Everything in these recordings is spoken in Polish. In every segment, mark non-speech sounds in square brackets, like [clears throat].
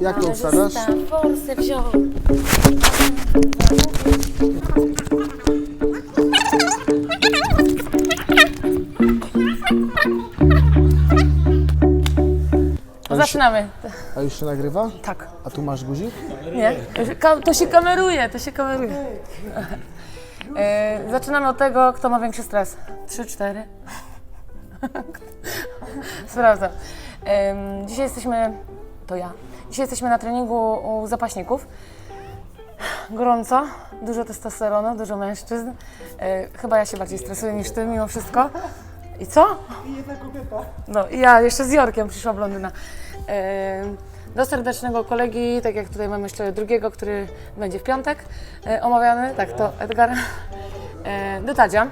Jak to ustawiasz? forsy wziął. Zaczynamy. A już się nagrywa? Tak. A tu masz guzik? Nie? Ka- To się kameruje, to się kameruje. E, zaczynamy od tego, kto ma większy stres. Trzy, cztery. [laughs] Sprawdzam. Em, dzisiaj jesteśmy, to ja, dzisiaj jesteśmy na treningu u zapaśników. Gorąco, dużo testosteronu, dużo mężczyzn. E, chyba ja się bardziej stresuję niż ty mimo wszystko. I co? I jedna kobieta. No i ja jeszcze z Jorkiem przyszła blondyna. E, do serdecznego kolegi, tak jak tutaj mamy jeszcze drugiego, który będzie w piątek e, omawiany, tak to Edgar. Do Tadzia.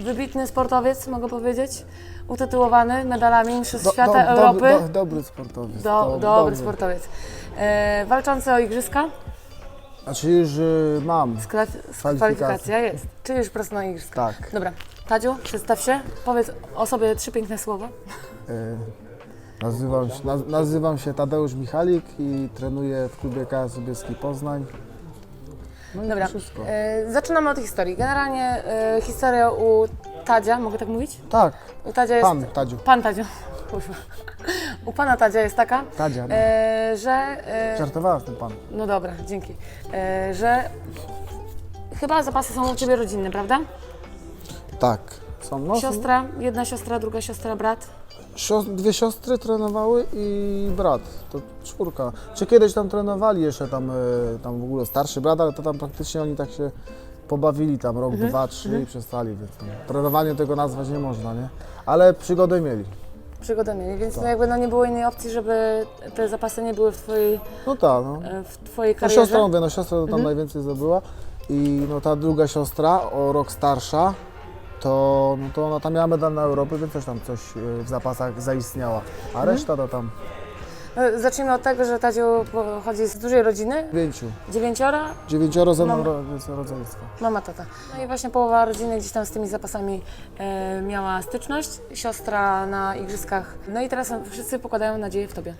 E, wybitny sportowiec, mogę powiedzieć. Utytułowany medalami Mistrzostw Świata, Europy. Dobry, do, dobry sportowiec. Do, to dobry sportowiec. E, walczący o igrzyska. Znaczy już y, mam. Skla- Kwalifikacja. Jest. Czy już prosto na igrzyska? Tak. Dobra. Tadziu, przedstaw się. Powiedz o sobie trzy piękne słowa. Y, nazywam, się, naz, nazywam się Tadeusz Michalik i trenuję w klubie KS Poznań. No i Dobra. to wszystko. E, zaczynamy od historii. Generalnie e, historia u Tadzia, mogę tak mówić? Tak, U Tadzia jest... pan Tadziu. Pan Tadziu. [laughs] Kurwa. U pana Tadzia jest taka, Tadzia. No. e, że... E, Żartowałem z tym pan. no dobra, dzięki. E, że chyba zapasy są u Ciebie rodzinne, prawda? Tak. Są, no, są- Siostra, jedna siostra, druga siostra, brat. Dwie siostry trenowały i brat, to czwórka. Czy kiedyś tam trenowali jeszcze tam, e, tam w ogóle starszy brat, ale to tam praktycznie oni tak się pobawili tam rok, dwa, trzy i przestali, więc tam trenowanie tego nazwać nie można, nie? Ale przygodę mieli. Przygodę mieli, więc Tak. no jakby no nie było innej opcji, żeby te zapasy nie były w Twojej, No tak, no. e, w twojej No karierze. siostra, mówię, no siostra to tam najwięcej zdobyła i no ta druga siostra, o rok starsza, to, no to ona tam miała medal na Europę, więc też tam coś e, w zapasach zaistniała. A reszta to tam No, Zacznijmy od tego, że Tadziu pochodzi z dużej rodziny, pięciu. dziewięciora, Dziewięcioro ze mną Mama. ro- z rodzeństwa. mama, tata. No i właśnie połowa rodziny gdzieś tam z tymi zapasami e, miała styczność, siostra na igrzyskach. No i teraz wszyscy pokładają nadzieję w Tobie.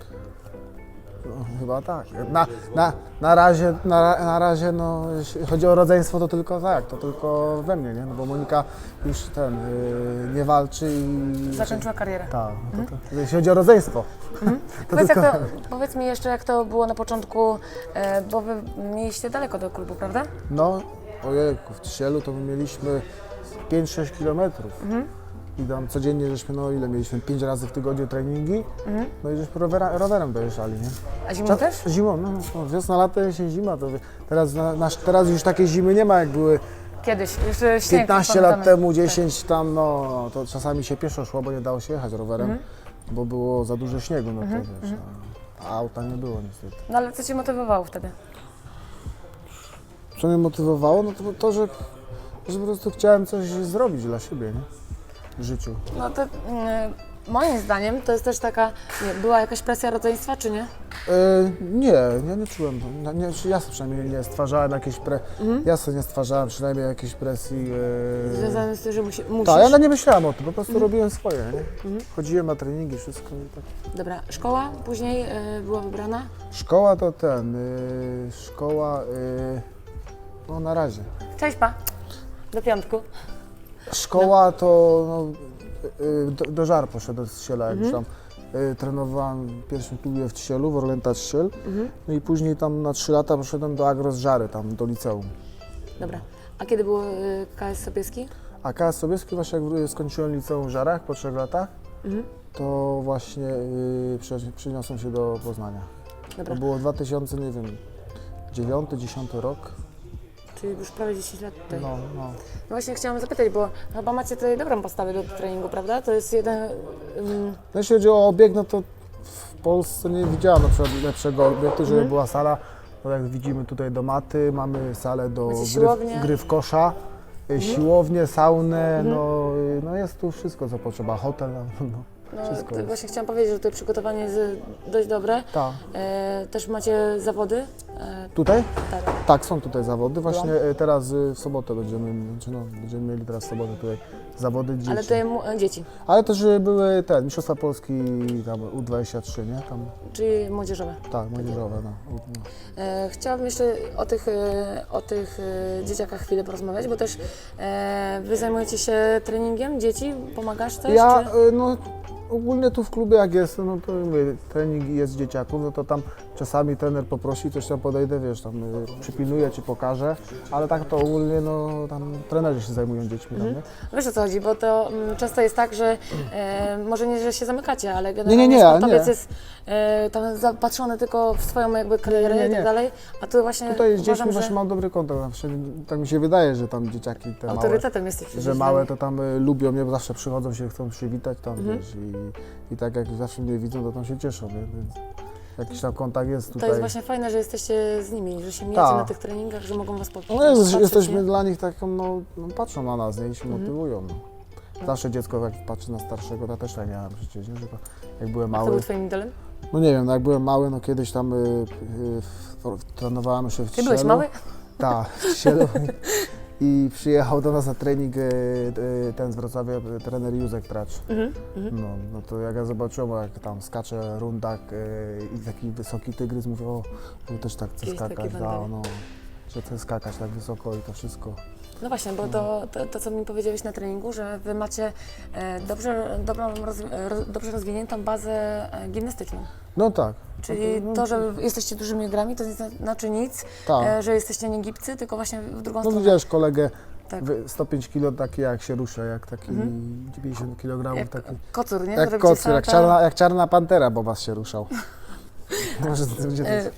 Chyba tak. Na, na, na razie, na, na razie no, jeśli chodzi o rodzeństwo, to tylko tak, to tylko we mnie, nie? No bo Monika już ten, yy, nie walczy i... Zakończyła karierę. Tak, no to, to, jeśli chodzi o rodzeństwo. [laughs] To Powiedz, tylko, jak to, powiedz mi jeszcze, jak to było na początku, e, bo Wy mieliście daleko do klubu, prawda? no, ojejku, w Trzielu to my mieliśmy 5-6 kilometrów. I tam codziennie żeśmy, no ile mieliśmy, 5 razy w tygodniu treningi, no i żeśmy rowera, rowerem dojeżdżali, nie? A zimą Czas- też? Zimą, no, no, wiosna, lato, jesień, zima, to wie- teraz, na, nasz, teraz już takiej zimy nie ma jak były Kiedyś, jeszcze śnieg. 15 lat pamiętamy. temu, 10 tam, no to czasami się pieszo szło, bo nie dało się jechać rowerem, Mhm. bo było za dużo śniegu, no to wiesz, a auta nie było niestety. No ale co Cię motywowało wtedy? Co mnie motywowało, no to to, że, że po prostu chciałem coś zrobić dla siebie, nie? W życiu. No to mm, moim zdaniem to jest też taka, nie, była jakaś presja rodzeństwa, czy nie? E, nie, ja nie czułem, no, nie, czy ja sobie przynajmniej nie stwarzałem jakiejś pre, Mhm. ja sobie nie stwarzałem przynajmniej jakiejś presji. E, Związane z tym, że musi, musisz. tak, ja nie myślałem o tym, po prostu Mhm. robiłem swoje, nie? Chodziłem na treningi, wszystko i tak. Dobra, szkoła później y, była wybrana. Szkoła to ten, y, szkoła, y, no na razie. Cześć pa, do piątku. Szkoła to, no, y, do, do żar poszedłem z Ciela, jak już tam y, trenowałem w pierwszym klubie w Cielu, w Orlęta Ciel, no i później tam na 3 lata poszedłem do Agro z Żary, tam do liceum. Dobra, a kiedy był y, KS Sobieski? A KS Sobieski właśnie jak y, skończyłem liceum w Żarach po 3 latach, to właśnie y, przeniosłem się do Poznania. Dobra, To było 2000, nie wiem, 9, 10 rok. Czyli już prawie 10 lat tutaj. No. No, no. właśnie chciałam zapytać, bo chyba macie tutaj dobrą postawę do treningu, prawda? To jest jeden... ym, No jeśli chodzi o obieg, no to w Polsce nie widziałem na przykład lepszego obiektu, żeby Mhm. była sala, no jak widzimy tutaj do maty, mamy salę do gry? Mhm. gry w kosza, y, siłownię, saunę, no, y, no jest tu wszystko co potrzeba, hotel, no, no, wszystko jest. właśnie chciałam powiedzieć, że tutaj przygotowanie jest dość dobre. Tak. E, też macie zawody. E, Tutaj? tak. Tak, są tutaj zawody. Właśnie y, teraz y, w sobotę będziemy, znaczy no, będziemy mieli teraz w sobotę tutaj zawody dzieci. Ale te mu- e, dzieci, Ale też y, były te, Mistrzostwa Polski tam U23, nie? Tam, czyli młodzieżowe. tak, młodzieżowe, no. U- no. E, chciałabym jeszcze o tych, e, o tych e, dzieciakach chwilę porozmawiać, bo też e, Wy zajmujecie się treningiem dzieci, pomagasz też? Ja, czy? y, no, ogólnie tu w klubie jak jest, no to mówię, trening jest dzieciaków, no to tam czasami trener poprosi, coś tam podejdę, wiesz, tam y, przypilnuję, ci pokażę, ale tak to ogólnie, no, tam trenerzy się zajmują dziećmi, Mhm. tam, nie? Wiesz o co chodzi, bo to mm, często jest tak, że e, może nie, że się zamykacie, ale generalnie nie, nie, sportowiec nie. jest e, tam zapatrzony tylko w swoją jakby karierę Nie, nie, i tak nie. dalej, a tu właśnie Tutaj z dziećmi uważam, właśnie że mam dobry kontakt, zawsze, tak mi się wydaje, że tam dzieciaki te małe, autorytetem jesteś przecież że dla małe to tam y, lubią mnie, bo zawsze przychodzą się, chcą przywitać tam, Mhm. wiesz, i, i tak jak zawsze mnie widzą, to tam się cieszą, nie? więc jakiś tam kontakt jest To tutaj. jest właśnie fajne, że jesteście z nimi, że się mijacie Tak. na tych treningach, że mogą was po- No jest, jesteśmy nie? dla nich taką, no, no patrzą na nas, nie, i się Mhm. motywują. No. Zawsze dziecko jak patrzy na starszego, to też tak miałem przecież, nie? że to jak byłem A kto mały, był twoim idolem? no nie wiem, no jak byłem mały, no kiedyś tam y, y, w- trenowałem jeszcze w Ty byłeś mały? Tak, w Trzcielu. [laughs] I przyjechał do nas na trening y, y, ten z Wrocławia, trener Józek Tracz. Mhm. mhm. No, no to jak ja zobaczyłem, jak tam skacze rundak y, i taki wysoki tygrys, mówię, o, ja też tak chcę Kiedyś skakać, da, no, że chcę skakać tak wysoko i to wszystko. No właśnie, bo to, to, to, co mi powiedziałeś na treningu, że wy macie e, dobrze, dobrą, roz, ro, dobrze rozwiniętą bazę e, gimnastyczną. No tak. Czyli no, to, że jesteście dużymi grami, to nie znaczy nic, tak. e, że jesteście nie gipcy, tylko właśnie w drugą No stronę. widziałeś kolegę, Tak. wy- 105 kg taki jak się rusza, jak taki Mhm. 90 kg, Jak taki kocur, nie? jak Robicie kocur, jak salta. czarna, jak czarna pantera Bobas się ruszał. [laughs] [laughs] Może to będzie E,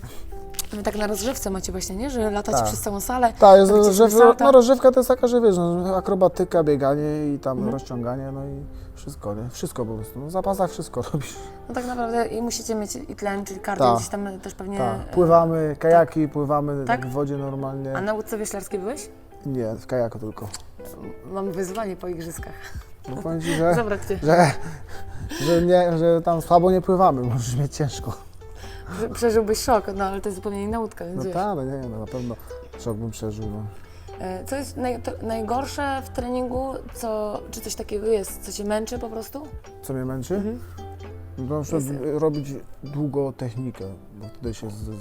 Wy tak na rozgrzewce macie właśnie, nie? Że latacie Tak. przez całą salę. Tak, jest robicie rozrzew, salta. no rozrzewka to jest taka, że wiesz, no, akrobatyka, bieganie i tam Mhm. rozciąganie, no i wszystko, nie? Wszystko po prostu. No, w zapasach wszystko [laughs] robisz. No tak naprawdę i musicie mieć i tlen, czyli kardio, Tak. gdzieś tam też pewnie... Tak. Pływamy, kajaki, pływamy Tak? w wodzie normalnie. A na łódce wioślarskiej byłeś? Nie, w kajaku tylko. Mam wyzwanie po igrzyskach. No powiem Ci, że, [laughs] cię. że, że, nie, że tam słabo nie pływamy, [laughs] możesz mieć ciężko. Prze- Przeżyłbyś szok, no ale to jest zupełnie inna łódka, więc No wiesz. tak, no nie, no na pewno szok bym przeżył. No. E, Co jest naj, najgorsze w treningu? Co, czy coś takiego jest, co cię męczy po prostu? Co mnie męczy? Mhm. No, na przykład Jest- robić długo technikę, bo wtedy się z, z,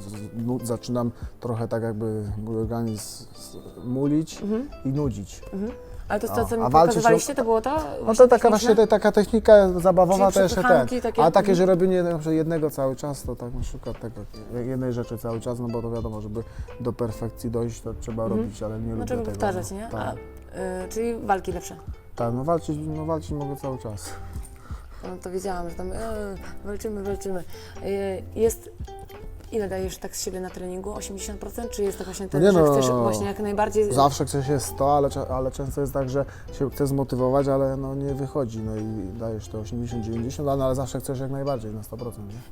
nu- zaczynam trochę tak jakby mój organizm s- mulić Mhm. i nudzić. Mhm. Ale to, O, to co mi a pokazywaliście, to było to? No Właśnie to taka techniczne? właśnie te, taka technika zabawowa Czyli to jeszcze ten. przepychanki takie? A takie, że robienie na przykład jednego cały czas, to tak na przykład tego, jednej rzeczy cały czas, no bo to wiadomo, żeby do perfekcji dojść, to trzeba Mhm. robić, ale nie No lubię tego. powtarzać, no. nie? A, Tak, y, czyli walki lepsze. tak no, walczyć, no walczyć mogę cały czas. No to wiedziałam, że tam e, walczymy, walczymy. E, jest... Ile dajesz tak z siebie na treningu? 80%? Czy jest to właśnie ten, Nie że no, chcesz właśnie jak najbardziej... Zawsze chce się 100, ale, ale często jest tak, że się chce zmotywować, ale no nie wychodzi, no i dajesz to 80-90, ale, ale zawsze chcesz jak najbardziej, na 100%.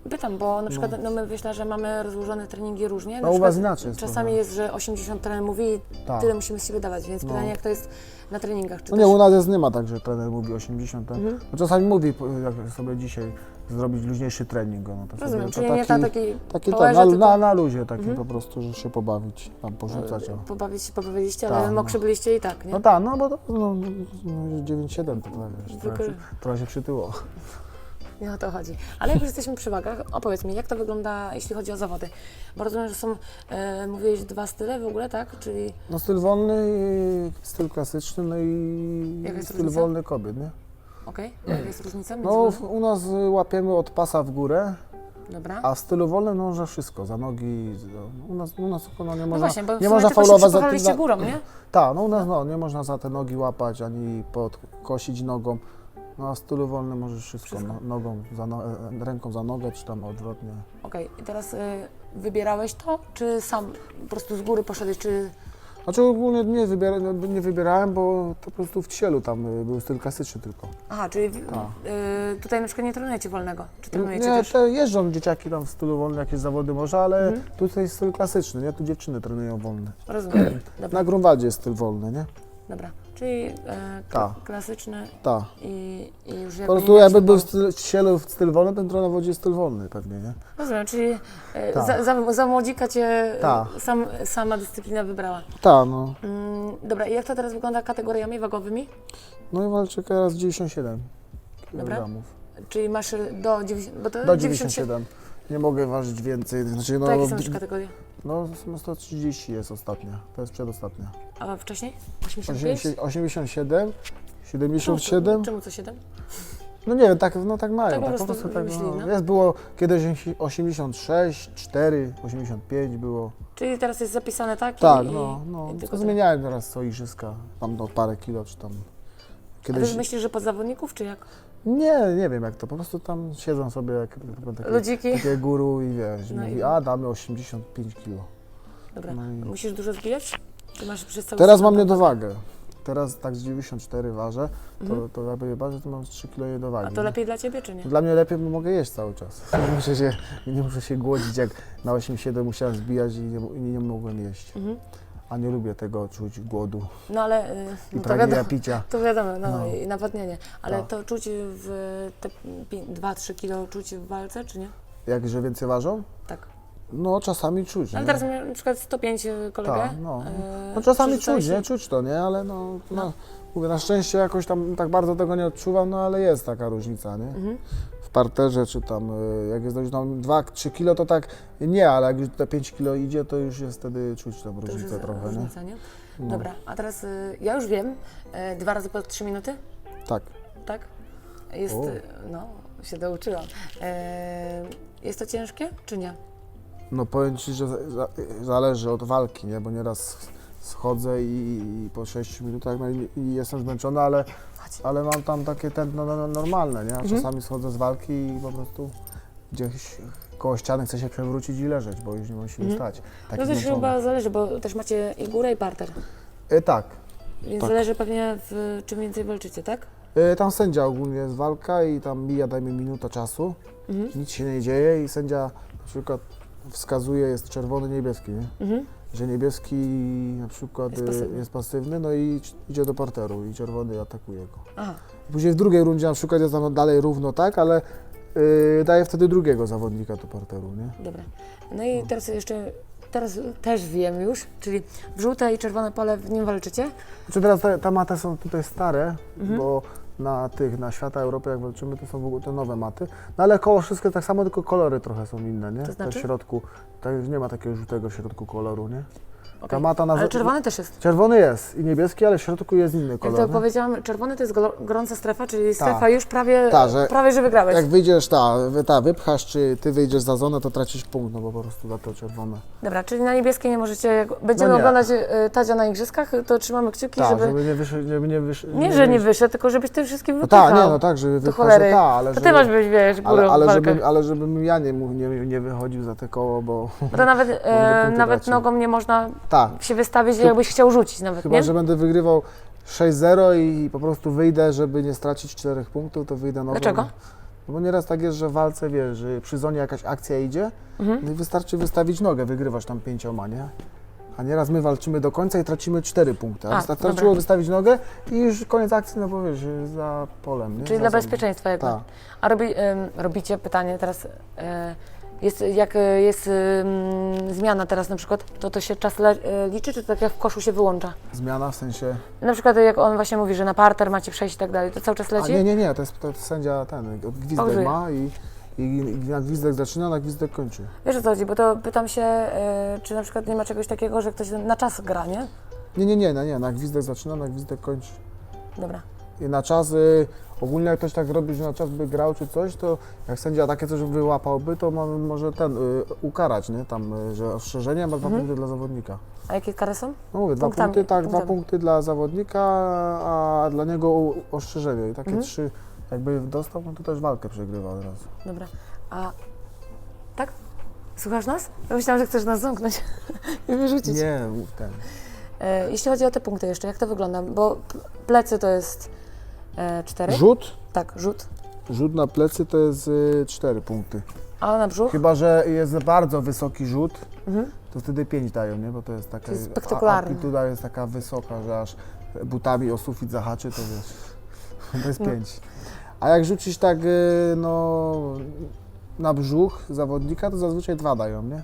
Nie? Pytam, bo na przykład no. my myślę, że mamy rozłożone treningi różnie. No u was inaczej jest Czasami trochę. jest, że 80 trener mówi, Tak. tyle musimy z siebie dawać, więc No. pytanie jak to jest na treningach. Czy No nie, też... u nas jest, nie ma tak, że trener mówi 80, tak? Mhm. no czasami mówi, jak sobie dzisiaj zrobić luźniejszy trening, no to Rozumiem, czyli to nie taki, na taki taki ten, na, tylko na, na luzie taki Mhm. po prostu, że się pobawić, tam porzucać. O. pobawić się, popowiedzieliście, Tak, ale no. mokrzy byliście i tak, nie? No tak, no bo to no, no, 9-7 to tak, wiesz, trochę, trochę się przytyło. [laughs] Nie o to chodzi. Ale jak już jesteśmy przy wagach, opowiedz mi, jak to wygląda, jeśli chodzi o zawody? Bo rozumiem, że są, e, mówiłeś, dwa style w ogóle, tak? Czyli No styl wolny, styl klasyczny, no i styl różnica? wolny kobiet, nie? Okej, jaka jest różnica między... No w, u nas y, łapiemy od pasa w górę, Dobra. a w stylu wolnym no, można wszystko, za nogi, za- u nas, u nas no, nie no można, właśnie, bo nie można faulować za, górą, nie? [clears throat] Tak, no u nas no, nie można za te nogi łapać, ani podkosić nogą. No a w stylu wolnym możesz wszystko, Wszystko. No, nogą, za no, e, ręką za nogę, czy tam odwrotnie. Okej, i teraz y, wybierałeś to, czy sam po prostu z góry poszedłeś, czy... Znaczy ogólnie nie, wybiera, no, nie wybierałem, bo to po prostu w cielu tam y, był styl klasyczny tylko. Aha, czyli w- Tak. y, tutaj na przykład nie trenujecie wolnego, czy trenujecie Nie, też? te jeżdżą dzieciaki tam w stylu wolnym, jakieś zawody może, ale Mhm. tutaj jest styl klasyczny, nie? Tu dziewczyny trenują wolny. Rozumiem. [clears throat] Dobra. Na Grunwaldzie jest styl wolny, nie? Dobra, czyli e, k- klasyczny Tak. i, i już Po jakby prostu nie jakby był potrzebował- styl, ścielu w styl wolny, ten tron wodzie jest styl wolny pewnie, nie? Rozumiem, czyli e, za, za, za młodzika cię e, sam, sama dyscyplina wybrała. Tak, no. Mm, dobra, i jak to teraz wygląda kategoriami wagowymi? No i walczę teraz 97 Dobra. kg. Czyli masz e, do 90, bo to Do 97. 97. Nie mogę ważyć więcej. Znaczy, no, To jakie są już kategorie? No, no 130 jest ostatnia. To jest przedostatnia. A wcześniej? 85? 80, 87, 77. Czemu co 7? No nie wiem, tak, no tak mają. Tak po Tak, prostu tak, wymyślili, no. no. Jest było kiedyś 86, 4, 85 było. Czyli teraz jest zapisane tak? Tak, i, no, no. i tylko tak. zmieniałem teraz co igrzyska. Tam do parę kilo, czy tam. A Kiedyś. ty myślisz, że pod zawodników, czy jak? Nie, nie wiem jak to. Po prostu tam siedzą sobie jak takie, Ludziki? takie guru i wiesz, No mówi, i- a damy 85 kilo. Dobra. No i- Musisz dużo zbijać? Czy masz przez cały Teraz mam niedowagę. Teraz tak z 94 ważę, to, to jakby je ważę, to mam z 3 kilo niedowagi. Mhm. A to lepiej dla ciebie, czy nie? Dla mnie lepiej, bo mogę jeść cały czas. [laughs] Nie muszę się, nie muszę się głodzić, jak na 87 musiałem zbijać i nie, i nie mogłem jeść. Mhm. A nie lubię tego czuć głodu No ale y, i no, to pragnienia wiadomo, picia. [laughs] to wiadomo, no, No. i nawodnienie. Ale Tak. to czuć w te 2-3 kilo czuć w walce, czy nie? Jak, że więcej ważą? Tak. No czasami czuć, Ale nie? teraz na przykład 105 kolegę. Tak, no. e, No czasami czuć, się- nie? Czuć to, nie? Ale no, No. no. Mówię, na szczęście jakoś tam tak bardzo tego nie odczuwam, no ale jest taka różnica, nie? Mhm. Parterze czy tam, y, jak jest dość tam 2-3 kilo, to tak nie, ale jak już te 5 kilo idzie, to już jest wtedy czuć tą To już różnicę trochę, różnica, nie? No. Dobra, a teraz y, ja już wiem, e, dwa razy po 3 minuty, Tak. tak? Jest, O. y, no, się douczyłam. E, jest to ciężkie, czy nie? No powiem Ci, że za, za, zależy od walki, nie? Bo nieraz schodzę i, i po 6 minutach no i, i jestem zmęczony, ale, ale mam tam takie tętno no, no, normalne, nie? Mhm. czasami schodzę z walki i po prostu gdzieś koło ściany chcę się przewrócić i leżeć, bo już nie mam siły Mhm. stać. Taki No też zmęczony. chyba zależy, bo też macie i górę, i parter. E, tak. Więc Tak. zależy pewnie w czym więcej walczycie, tak? E, tam sędzia ogólnie jest walka i tam mija, dajmy minuta czasu, Mhm. nic się nie dzieje i sędzia na przykład wskazuje, jest czerwony, niebieski, nie? Mhm. Że niebieski na przykład Jest jest pasywny. jest pasywny no i idzie do parteru i czerwony atakuje go. Aha, Później w drugiej rundzie na przykład jest tam dalej równo tak, ale yy, daje wtedy drugiego zawodnika do parteru, nie? dobra. No i teraz jeszcze, teraz też wiem już, czyli w żółte i czerwone pole w nim walczycie. Znaczy teraz te, te maty są tutaj stare, Mhm. bo na tych, na świata Europy jak walczymy, to są w ogóle te nowe maty. No ale koło wszystkie tak samo, tylko kolory trochę są inne, nie? To znaczy? W środku, tak, nie ma takiego żółtego w środku koloru, nie? Ta mata na Ale czerwony też jest. Czerwony jest i niebieski, ale w środku jest inny Jak kolor. to nie? powiedziałam, czerwony to jest gorąca strefa, czyli strefa Tak. już prawie, Tak, że- prawie że wygrałeś. Jak wyjdziesz, ta, wy- ta, wypchasz, czy ty wyjdziesz za zonę, to tracisz punkt, no bo po prostu za to czerwone. Dobra, czyli na niebieskie nie możecie, jak będziemy No nie. oglądać y, Tadzia na igrzyskach, to trzymamy kciuki, Tak, żeby, żeby nie wyszedł, żeby nie wyszedł. nie, że nie wyszedł, tylko żebyś ty wszystkim No wypychał. tak, nie, no tak, żeby cholery. no tak, ale To żeby, ty masz być, wiesz, górą ale, ale, walkę. żebym, ale żebym ja nie, mógł- nie, nie wychodził za te koło, bo Bo to nawet, [laughs] e, punkty nawet nogą nie można tak, się wystawić, jakbyś chciał rzucić nawet, chyba, nie? że będę wygrywał 6-0 i po prostu wyjdę, żeby nie stracić 4 punktów, to wyjdę nogą. Dlaczego? No bo nieraz tak jest, że w walce, wiesz, że przy zonie jakaś akcja idzie, Mhm. no i wystarczy wystawić nogę, wygrywasz tam pięcioma, nie? A nieraz my walczymy do końca i tracimy 4 punkty. A, A, wystarczyło dobra. wystawić nogę i już koniec akcji, no bo wiesz, za polem, nie? Czyli za dla zoną. bezpieczeństwa jakby. Tak. A robi, robicie pytanie teraz, e, jest, jak e, jest em, zmiana teraz na przykład, to to się czas le, e, liczy, czy to tak jak w koszu się wyłącza? Zmiana w sensie... Na przykład jak on właśnie mówi, że na parter macie przejść i tak dalej, to cały czas A leci? nie, nie, nie, to jest, to jest sędzia ten, gwizdek ma i, i, na gwizdek zaczyna, na gwizdek kończy. Wiesz o co chodzi, bo to pytam się, e, czy na przykład nie ma czegoś takiego, że ktoś na czas gra, nie? Nie, nie, nie, no nie, na gwizdek zaczyna, na gwizdek kończy. Dobra. I na czas, y, ogólnie jak ktoś tak robi, że na czas by grał czy coś, to jak sędzia takie coś wyłapałby, to ma, może ten, y, ukarać, nie? Tam, y, że ostrzeżenie ma dwa Mhm. punkty dla zawodnika. A jakie kary są? No mówię, dwa Punktami, punkty, tak, dwa punktami. punkty dla zawodnika, a dla niego u- ostrzeżenie. I takie Mhm. trzy, jakby dostał, no to też walkę przegrywa od razu. Dobra. A tak? Słuchasz nas? Ja myślałam, że chcesz nas zamknąć [laughs] i wyrzucić. Nie, ten. E, jeśli chodzi o te punkty jeszcze, jak to wygląda? Bo p- plecy to jest e, cztery. Rzut? Tak, rzut. Rzut na plecy to jest y, cztery punkty. A na brzuch? Chyba, że jest bardzo wysoki rzut, Mhm. to wtedy 5 dają, nie? Bo to jest taka. To jest spektakularne. Amplituda jest taka wysoka, że aż butami o sufit zahaczy, to wiesz, [laughs] bez pięć. A jak rzucisz tak, y, no, na brzuch zawodnika, to zazwyczaj dwa dają, nie?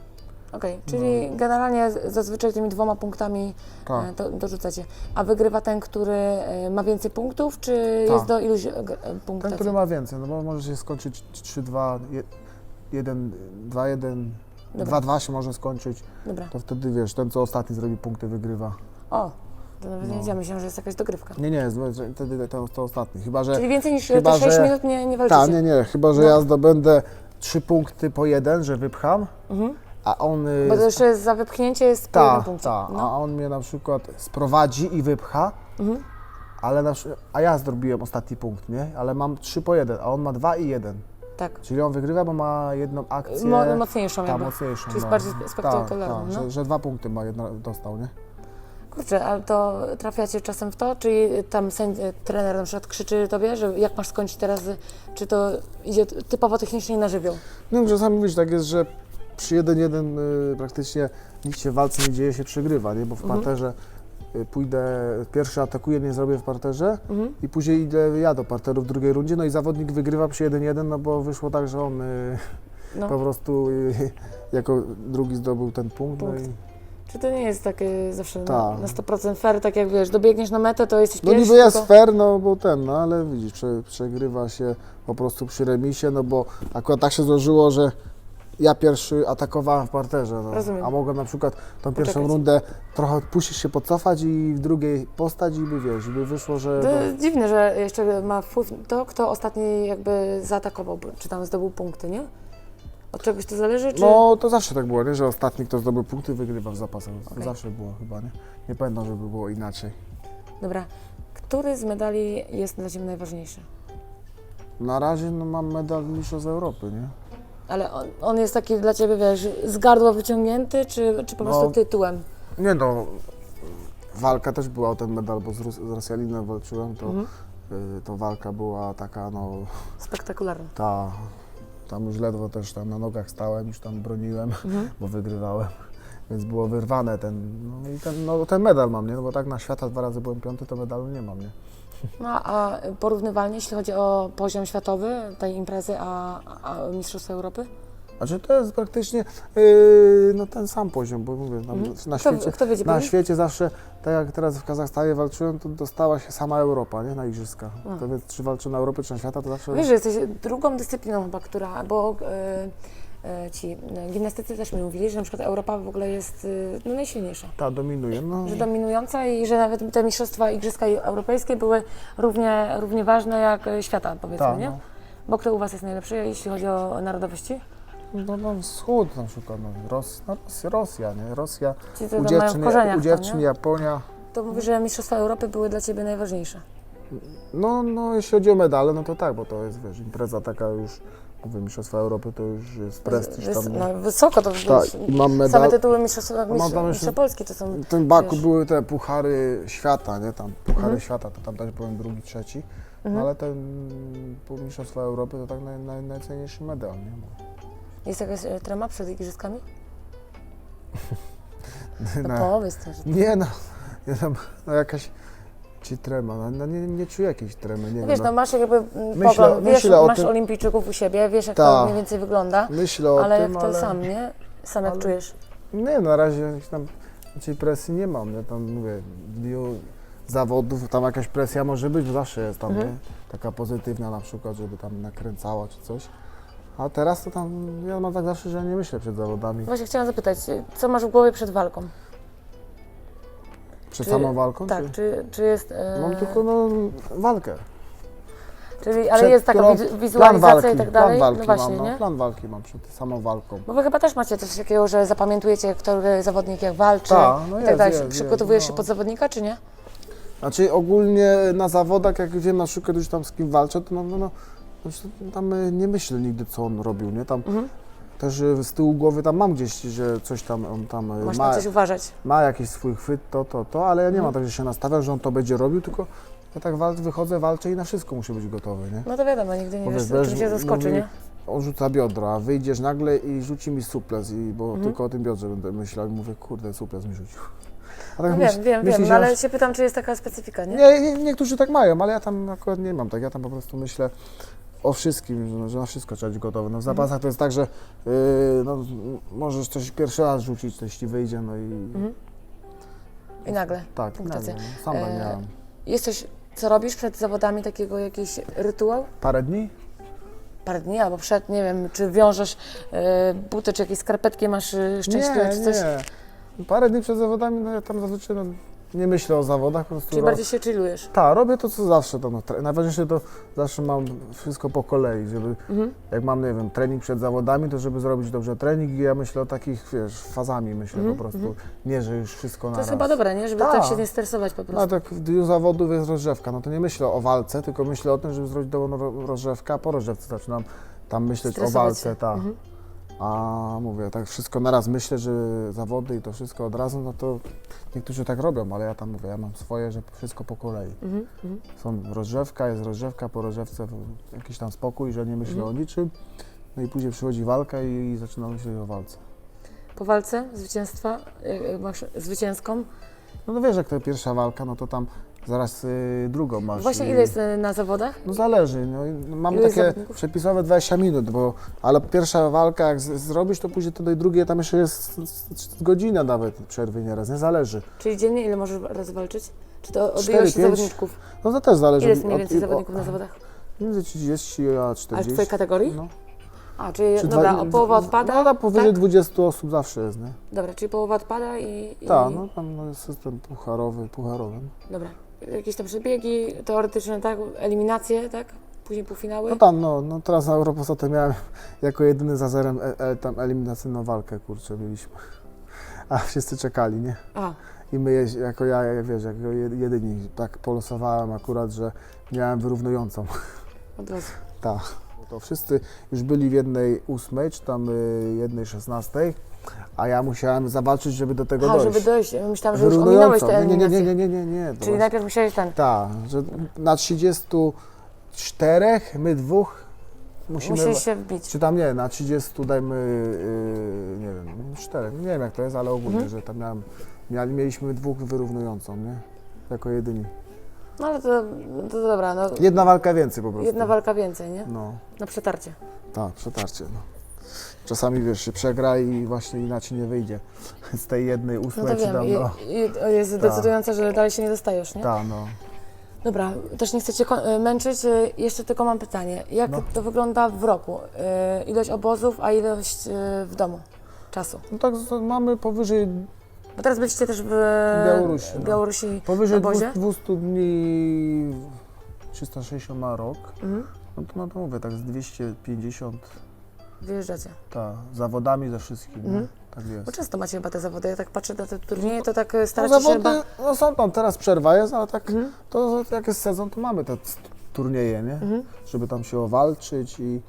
Okej, czyli generalnie z- zazwyczaj tymi dwoma punktami Tak. e, to, dorzucacie. A wygrywa ten, który e, ma więcej punktów, czy Tak. jest do iluś e, g- e, Ten, punktów? który ma więcej, no bo może się skończyć 3-2, 1, 2-1, Dobra. 2-2 się może skończyć, Dobra. to wtedy wiesz, ten co ostatni zrobi punkty wygrywa. O, to nawet nie No. wiedziałam, myślałam, że jest jakaś dogrywka. Nie, nie, że wtedy to, to ostatni, chyba że... Czyli więcej niż chyba, te 6 że- minut nie, nie walczycie? Tak, nie, nie, chyba że No. ja zdobędę 3 punkty po jeden, że wypcham, Mhm. A on... y, Bo to jeszcze jest za wypchnięcie jest po jednym Tak, punkcie. tak, No. a on mnie na przykład sprowadzi i wypcha, Mhm. ale na, przy- a ja zrobiłem ostatni punkt, nie? Ale mam 3 po 1, a on ma 2 i 1. Tak. Czyli on wygrywa, bo ma jedną akcję. Mo, mocniejszą Ta, jakby. mocniejszą. Czyli jest no. bardziej Tak, spektakularną, tak, no. że, że dwa punkty ma jedna, dostał, nie? Kurczę, ale to trafiacie czasem w to? Czy tam sędzi, trener na przykład krzyczy tobie, że jak masz skończyć teraz, czy to idzie typowo technicznie na żywioł? No czasami wiesz, tak jest, że przy 1-1 y, praktycznie nic się w walce nie dzieje, się przegrywa, nie? Bo w Mhm. parterze y, pójdę, pierwszy atakuję, nie zrobię w parterze Mhm. i później idę ja do parteru w drugiej rundzie, no i zawodnik wygrywa przy 1-1, no bo wyszło tak, że on y, [laughs] No. po prostu y, jako drugi zdobył ten punkt, Punkt. no i Czy to nie jest takie zawsze na, Tak. na 100% fair, tak jak wiesz, dobiegniesz na metę, to jesteś No pierwszy, niby jest tylko... fair, no bo ten, no ale widzisz, prze, przegrywa się po prostu przy remisie, no bo akurat tak się złożyło, że ja pierwszy atakowałem w parterze, no, Rozumiem. a mogłem na przykład tą pierwszą Poczekać. rundę trochę puścić się, pocofać i w drugiej postać i by wiesz, by wyszło, że... To dziwne, że jeszcze ma wpływ to, kto ostatni jakby zaatakował, czy tam zdobył punkty, nie? Od czegoś to zależy, czy... No to zawsze tak było, nie? że ostatni kto zdobył punkty wygrywa w zapasach. Okej. Zawsze było chyba, nie? Nie pamiętam, żeby było inaczej. Dobra. Który z medali jest dla Ciebie najważniejszy? Na razie no, mam medal mistrzostw Europy, nie? Ale on, on jest taki dla Ciebie, wiesz, z gardła wyciągnięty, czy, czy po No. prostu tytułem? Nie no, walka też była o ten medal, bo z, Rus- z Rosjaninem walczyłem, to, Mhm. y, to walka była taka, no, Spektakularny. ta, tam już ledwo też tam na nogach stałem, już tam broniłem, Mhm. bo wygrywałem, więc było wyrwane ten, no i ten, no, ten medal mam, nie, no bo tak na świata dwa razy byłem piąty, to medalu nie mam, nie. No a porównywalnie, jeśli chodzi o poziom światowy tej imprezy, a, a Mistrzostwa Europy? Znaczy to jest praktycznie yy, no, ten sam poziom, bo mówię, tam Mhm. na, Kto, świecie, kto na świecie zawsze, tak jak teraz w Kazachstanie walczyłem, to dostała się sama Europa, nie, na Igrzyska. A. To więc czy walczy na Europę, czy na świata, to zawsze... Wiesz, że jesteś drugą dyscypliną chyba, która, bo e, ci e, gimnastycy też mi mówili, że na przykład Europa w ogóle jest e, no, najsilniejsza. Ta dominuje, no. Że dominująca i że nawet te mistrzostwa igrzyska europejskie były równie, równie ważne jak e, świata, powiedzmy, Tak, nie? no. Bo kto u Was jest najlepszy, jeśli chodzi o narodowości? No, no wschód na przykład, no, Ros, no Rosja, nie? Rosja, Ci, u tam dziewczyn, u tam, dziewczyn nie? Japonia. To mówi, że mistrzostwa Europy były dla Ciebie najważniejsze. No, no, jeśli chodzi o medale, no to tak, bo to jest, wiesz, impreza taka już, mówię, Mistrzostwa Europy to już jest prestiż tam. no, wysoko to Tak, i mam Same medal. tytuły mistrzostwa, mistrz, tam mistrza jeszcze- Polski to są... W tym Baku wiesz. były te puchary świata, nie? Tam puchary Mhm. świata, to tam też byłem drugi, trzeci. No, Mhm. ale ten Mistrzostwa Europy to tak naj, naj, najcenniejszy medal, nie? Jest jakaś e, trema przed igrzyskami? [laughs] No na, powiedz to, że... nie no, nie tam, no jakaś ci trema, no, no nie, nie czuję jakiejś tremy, nie No wiem. wiesz, no. no masz jakby mm, Myślę- pogląd, wiesz, myślę masz tym- olimpijczyków u siebie, wiesz jak to Tak. mniej więcej wygląda, Myślę o ale tym, jak to ale... sam, nie? Sam jak ale- czujesz. Nie, na razie tam raczej presji nie mam, nie? Tam mówię, w dniu zawodów tam jakaś presja może być, bo zawsze jest tam, Mhm. nie? Taka pozytywna na przykład, żeby tam nakręcała czy coś. A teraz to tam, ja mam tak zawsze, że ja nie myślę przed zawodami. Właśnie chciałam zapytać, co masz w głowie przed walką? Przed samą walką? Tak, Czy? czy, czy jest... E, Mam tylko no, walkę. czyli, ale przed jest taka którą- wiz- Plan wizualizacja walki, i tak dalej? plan walki no właśnie, mam, no, nie? plan walki mam przed samą walką. Bo wy chyba też macie coś takiego, że zapamiętujecie, który zawodnik jak walczy Tak, no i jest, tak dalej. jest, Przygotowujesz jest, się no. pod zawodnika, czy nie? Znaczy ogólnie na zawodach, jak wiem na przykład już tam z kim walczę, to no, no, no znaczy, tam y, nie myślę nigdy, co on robił, nie? Tam Mhm. Też y, z tyłu głowy tam mam gdzieś, że coś tam on tam y, Masz ma, na coś uważać. ma jakiś swój chwyt, to, to, to, ale ja nie mam tak, że się nastawiam, że on to będzie robił, tylko ja tak wal, wychodzę, walczę i na wszystko muszę być gotowy, nie? No to wiadomo, nigdy nie Bo wiesz, wiesz, czym cię zaskoczy, mówi- nie? On rzuca biodra, wyjdziesz nagle i rzuci mi suples, i, bo Mhm. tylko o tym biodrze będę myślał i mówię, kurde, suples mi rzucił. A tak No myśl- wiem, wiem, myśli wiem, się no ale się pytam, czy jest taka specyfika, nie? Nie, nie, niektórzy tak mają, ale ja tam akurat nie mam tak. Ja tam po prostu myślę o wszystkim, że, że na wszystko trzeba być gotowy. No w Mhm. zapasach to jest tak, że yy, no, możesz coś pierwszy raz rzucić, coś ci wyjdzie, no i Mhm. I nagle. tak, Punktacja. nagle, no, sam tak E, miałem. Jest coś, co robisz przed zawodami, takiego jakiś rytuał? Parę dni? Parę dni albo przed, nie wiem, czy wiążesz e, buty, czy jakieś skarpetki masz e, szczęśliwe, nie, czy coś? nie. Parę dni przed zawodami, no ja tam zazwyczaj no, nie myślę o zawodach, po prostu Czyli bardziej się chillujesz. Tak, robię to, co zawsze. To, no, najważniejsze to zawsze mam wszystko po kolei, żeby Mhm. jak mam, nie wiem, trening przed zawodami, to żeby zrobić dobrze trening i ja myślę o takich, wiesz, fazami myślę Mhm, po prostu, nie, że już wszystko na To jest raz. chyba dobre, nie? Żeby Tak. tak się nie stresować po No prostu. tak w dniu zawodów jest rozrzewka, no to nie myślę o walce, tylko myślę o tym, żeby zrobić dobrą ro- rozrzewkę, a po rozrzewce zaczynam tam myśleć o Stresować walce, się. tak. Mhm. A mówię, tak wszystko naraz myślę, że zawody i to wszystko od razu, no to niektórzy tak robią, ale ja tam mówię, ja mam swoje, że wszystko po kolei. Mhm. Mhm. Są rozrzewka, jest rozrzewka, po rozrzewce jakiś tam spokój, że nie myślę Mhm. o niczym. No i później przychodzi walka i, i zaczynam myśleć o walce. Po walce zwycięstwa, e, e, masz zwycięską. No, no wiesz, jak to pierwsza walka, no to tam zaraz y, drugą masz. Właśnie i- ile jest e, na zawodach? No zależy, no, i mamy Ile jest takie zawodników? przepisowe 20 minut, bo, ale pierwsza walka jak z, zrobisz, to później to do drugiej tam jeszcze jest godzina nawet przerwy nieraz, nie zależy. Czyli dziennie ile możesz raz walczyć? Czy to od Cztery, ilości pięć. zawodników? No to też zależy. Ile jest mniej od- więcej od- zawodników na zawodach? Między 30 a Ale w 40. twojej kategorii? No. A, czyli Czy dobra, dwa- o połowa odpada? No, na powyżej tak? 20 osób zawsze jest, nie? Dobra, czyli połowa odpada i... i... Tak, no tam no, jest system pucharowy, pucharowy. Dobra. Jakieś tam przebiegi teoretyczne, tak? Eliminacje, tak? Później półfinały? No tam, no, no teraz na Europosatę miałem jako jedyny za zerem e, e, tam eliminacyjną walkę, kurczę, mieliśmy. A wszyscy czekali, nie? A, I my, jako ja, ja, wiesz, jako je- jedyni, tak polosowałem akurat, że miałem wyrównującą. od razu. Tak. To wszyscy już byli w jednej ósmej, czy tam y, jednej szesnastej, a ja musiałem zawalczyć, żeby do tego A, dojść. żeby dojść. Myślałam, że już ominąłeś te Nie, nie, nie, nie, nie, nie, nie. to Czyli właśnie- najpierw musiałeś ten... Tak, że na 34 my dwóch musimy... Musiałeś się wbić. Czy tam nie, na 30 dajmy, yy, nie wiem, 4, nie wiem jak to jest, ale ogólnie, Mhm. że tam miałem, mieli, mieliśmy dwóch wyrównującą, nie? Jako jedyni. No ale to, to dobra, no. Jedna walka więcej po prostu. Jedna walka więcej, nie? No, Na przetarcie. tak, przetarcie, no. Czasami, wiesz, się przegra i właśnie inaczej nie wyjdzie [laughs] z tej jednej No ósmej, to czy wiem. tam, I, no. i, jest decydujące, że dalej się nie dostajesz, nie? Tak, no. Dobra, też nie chcę Cię ko- y, męczyć, y, jeszcze tylko mam pytanie. Jak No. to wygląda w roku? Y, Ilość obozów, a ilość y, w domu czasu? No tak, z- mamy powyżej, Bo teraz byliście też w Białorusi, no. Białorusi powyżej obozie? 200 dni, 360 ma rok, Mhm. no to, no to mówię, tak z 250, Wyjeżdżacie. tak, zawodami ze wszystkim, Mhm. nie? tak jest. Bo często macie chyba te zawody. Ja tak patrzę na te turnieje, to tak y, No, staracie się zawody, chyba... no są tam, teraz przerwa jest, ale tak, Mhm. to jak jest sezon, to mamy te turnieje, nie? Mhm. Żeby tam się owalczyć i...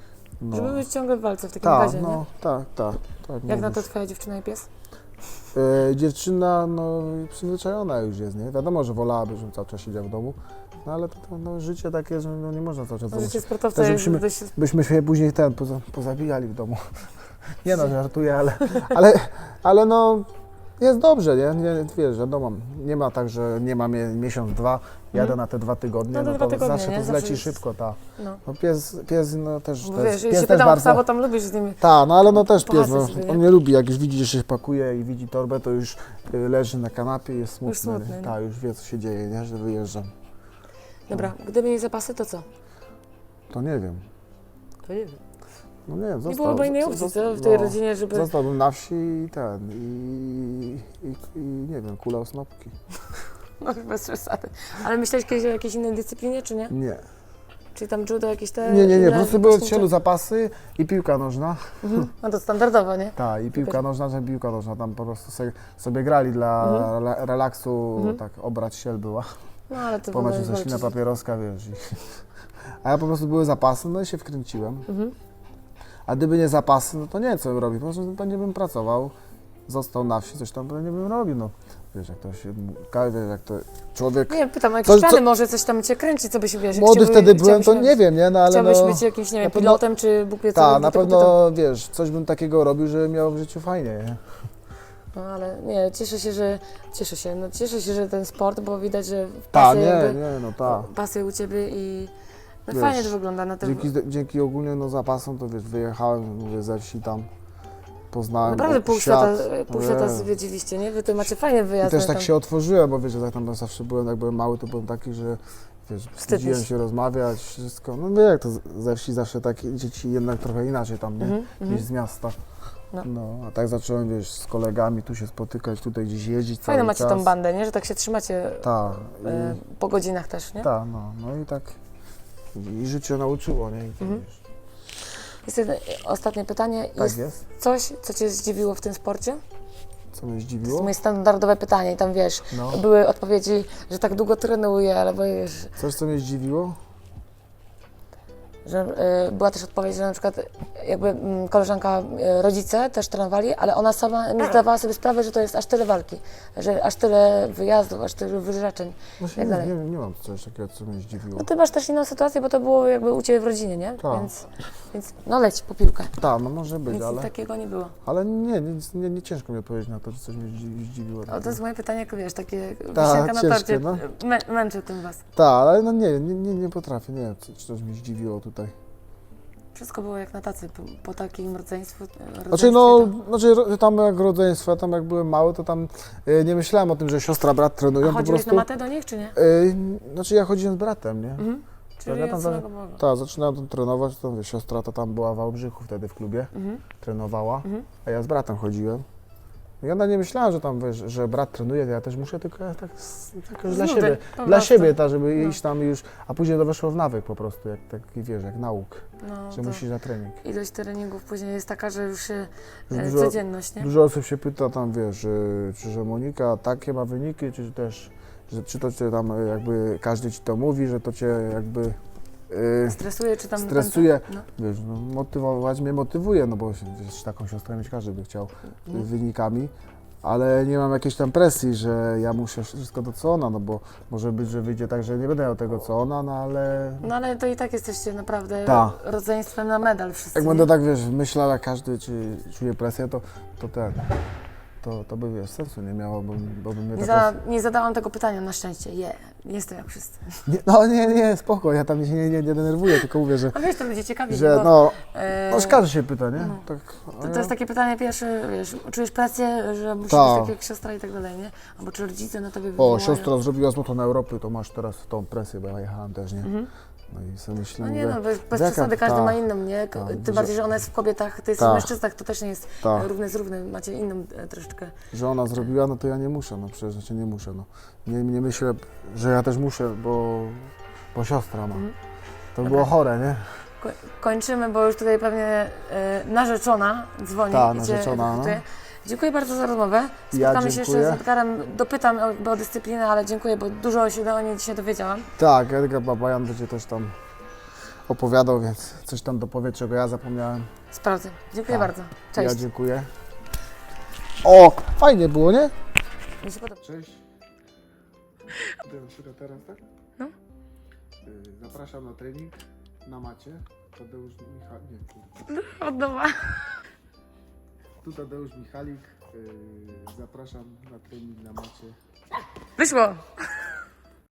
No, Żeby być ciągle w walce w takim tak, razie, nie? no, tak, tak, tak. Jak na to twoja dziewczyna i pies? E, dziewczyna, no, przyzwyczajona już jest, nie? Wiadomo, że wolałaby, żebym cały czas siedział w domu, no ale to, no, życie takie, że no, nie można cały czas No, życie sportowca Też jest musimy- dość... Byśmy się później ten, poza, pozabijali w domu. [laughs] Nie no, żartuję, ale, ale, ale no, jest dobrze, nie? nie? Wiesz, wiadomo, nie ma tak, że nie mam miesiąc, dwa, jadę Mhm. na te dwa tygodnie, No no, to dwa tygodnie, zawsze nie? to Zawsze zleci jest- szybko, tak. No. No pies, pies no też, Bo wiesz, pies jeśli też pytam bardzo... psa, bo tam lubisz z nimi... Tak, no ale no też pies, on nie lubi, jak już widzi, że się pakuje i widzi torbę, to już y, leży na kanapie i jest smutny. Już smutny? Tak, już wie co się dzieje, nie? że wyjeżdżam. Dobra, gdyby nie zapasy, to co? To nie wiem. To nie wiem. No nie, został. Nie byłoby innej opcji, co? W tej no. rodzinie, żeby... Zostałbym na wsi i ten, i, i, i nie wiem, kula o snopki. No, bez przesady. Ale myślałeś kiedyś o jakiejś innej dyscyplinie, czy nie? Nie. Czyli tam judo, jakieś te... Nie, nie, nie, po prostu były w cielu zapasy i piłka nożna. Mhm. No to standardowo, nie? Tak, i piłka nożna, że piłka nożna. Tam po prostu sobie, sobie grali dla Mhm. rela- relaksu, Mhm. tak, obrać siel była. No ale to walczyć. papieroska, wiesz. I... [laughs] A ja po prostu były zapasy, no i się wkręciłem. Mhm. A gdyby nie zapasy, no to nie wiem, co bym robił. Po prostu to nie bym pracował. Został na wsi, coś tam nie bym robił, no. Wiesz, jak to się, wiesz, jak to człowiek... Nie, pytam jakieś Co- plany, co- może coś tam cię kręci, co byś, wiesz... Młody chciałby- wtedy byłem, to nie wiem, nie, no ale Chciałbyś no... być jakimś, nie wiem, pewno- pilotem, czy Bóg wie co? Tak, na pewno, wiesz, coś bym takiego robił, żeby miał w życiu fajnie, nie? No ale nie, cieszę się, że cieszę się, no cieszę się, że ten sport, bo widać, że Ta, pasje, nie, jakby, nie, no ta. pasje u Ciebie i no Wiesz, fajnie to wygląda na tym. Dzięki, dzięki ogólnie no zapasom to wiesz, wyjechałem, mówię, ze wsi tam, poznałem Naprawdę pół świat. świata, pół świata Nie. zwiedziliście, nie? Wy to macie fajne I wyjazdy. też tak tam. się otworzyłem, bo wiesz, że tak tam zawsze byłem, jak byłem mały, to byłem taki, że wiesz, wstydziłem się rozmawiać, wszystko. No wie jak to ze wsi zawsze takie dzieci jednak trochę inaczej tam, nie? Mhm, Niż mhm. z miasta. No. No. a tak zacząłem, wiesz, z kolegami tu się spotykać, tutaj gdzieś jeździć cały macie czas. tą bandę, nie? Że tak się trzymacie Tak, e, po godzinach też, nie? tak, no, no i tak i życie nauczyło, nie? I to, Mhm. wiesz, Jest jedno, ostatnie pytanie. tak jest jest. coś, co Cię zdziwiło w tym sporcie? Co mnie To jest zdziwiło? moje standardowe pytanie i tam wiesz, No. były odpowiedzi, że tak długo trenuję, albo wiesz, Coś, co mnie zdziwiło? Że y, była też odpowiedź, że na przykład jakby mm, koleżanka, y, rodzice też trenowali, ale ona sama nie zdawała sobie sprawy, że to jest aż tyle walki, że aż tyle wyjazdów, aż tyle wyrzeczeń. Właśnie Jak nie, dalej? nie, nie mam coś takiego, co mnie zdziwiło. No ty masz też inną sytuację, bo to było jakby u Ciebie w rodzinie, nie? Tak. Więc, więc no leć po piłkę. Tak, no może być, Nic ale, takiego nie było. ale nie, nic, nie, nie ciężko mi odpowiedzieć na to, czy coś mnie zdzi- zdziwiło. O, to jest moje pytanie, jak wiesz, takie Tak, wisienka na ciężkie, torcie. no. Mę, męczy tym Was. Tak, ale no nie, nie, nie, nie potrafię, nie wiem, czy czy coś mnie zdziwiło tutaj. Wszystko było jak na tacy, po, po takim rodzeństwu. Znaczy no, znaczy ro- tam jak rodzeństwo, tam jak byłem mały, to tam y, nie myślałem o tym, że siostra, brat A trenują, po chodziłeś prostu. na matę do nich, czy nie? Y, znaczy ja chodziłem z bratem, nie? Mhm. Czyli ja od tam samego Boga. Tak, zaczynałem tam trenować, to mówię, siostra to tam była w Wałbrzychu wtedy w klubie, Mhm. trenowała, Mhm. a ja z bratem chodziłem. I Ja nie myślałem, że tam, wiesz, że brat trenuje, to ja też muszę tylko ja tak, tak dla siebie, po dla prostu. siebie, ta, żeby No. iść tam i już, a później to weszło w nawyk po prostu, jak taki, wiesz, jak nauk, No, że to musisz na trening. ilość treningów później jest taka, że już się e, dużo- codzienność, nie? Dużo osób się pyta tam, wiesz, y, czy że Monika takie ma wyniki, czy też, że, czy to cię tam y, jakby każdy ci to mówi, że to cię jakby y, Stresuje, czy tam... Stresuje. No. wiesz, no, motywować mnie motywuje, no bo wiesz, taką siostrę mieć każdy by chciał Mhm. wynikami, ale nie mam jakiejś tam presji, że ja muszę wszystko to co ona, no bo może być, że wyjdzie tak, że nie będę miał tego co ona, no ale no ale to i tak jesteście naprawdę Ta. rodzeństwem na medal wszyscy. jak będę tak, wiesz, myślał, jak każdy czy czuje presję, to, to ten, to, to by, wiesz, sensu nie miało, bo, bo by mnie Nie, taka... za, nie zadałam tego pytania, na szczęście. Je, nie jestem jak wszyscy. Nie, no nie, nie, spoko, ja tam się nie, nie, nie denerwuję, tylko mówię, że, A wiesz, to ludzie ciekawi, że bo, no, e, no każdy się pyta, nie? no. Tak, To, to jest takie pytanie pierwsze, wiesz, czujesz presję, że musisz Tak. być tak jak siostra i tak dalej, nie? Albo czy rodzice na tobie O, siostra zrobiła złoto na Europy, to masz teraz tą presję, bo ja jechałem też, nie? No i sobie myślę, No nie no, bez, bez przesady każdy ma inną, nie? Tym bardziej, że ona jest w kobietach, ty jesteś Ta. w mężczyznach, to też nie jest ta, e, równy z równym, macie inną e, troszeczkę. że ona zrobiła, no to ja nie muszę, no przecież znaczy nie muszę, no. Nie, nie myślę, że ja też muszę, bo, bo siostra ma. Mhm. To Dobra. było chore, nie? Ko- Kończymy, bo już tutaj pewnie e, narzeczona dzwoni Ta, i cię narzeczona, no. wychwytuje. Dziękuję bardzo za rozmowę. Ja Spotkamy się jeszcze z Edgarem, dopytam jakby o dyscyplinę, ale dziękuję, bo dużo się o niej dzisiaj dowiedziałam. Tak, Edgar Babajan będzie też tam opowiadał, więc coś tam dopowie, czego ja zapomniałem. Sprawdzę. Dziękuję Tak. bardzo. Cześć. Ja dziękuję. O, fajnie było, nie? Mi się podoba. Cześć. Idę teraz, tak? No. Y, Zapraszam na trening na macie. Tadeusz Michał... Nie, tu. Od nowa. Tu Tadeusz Michalik. Y, Zapraszam na trening na macie. Wyszło.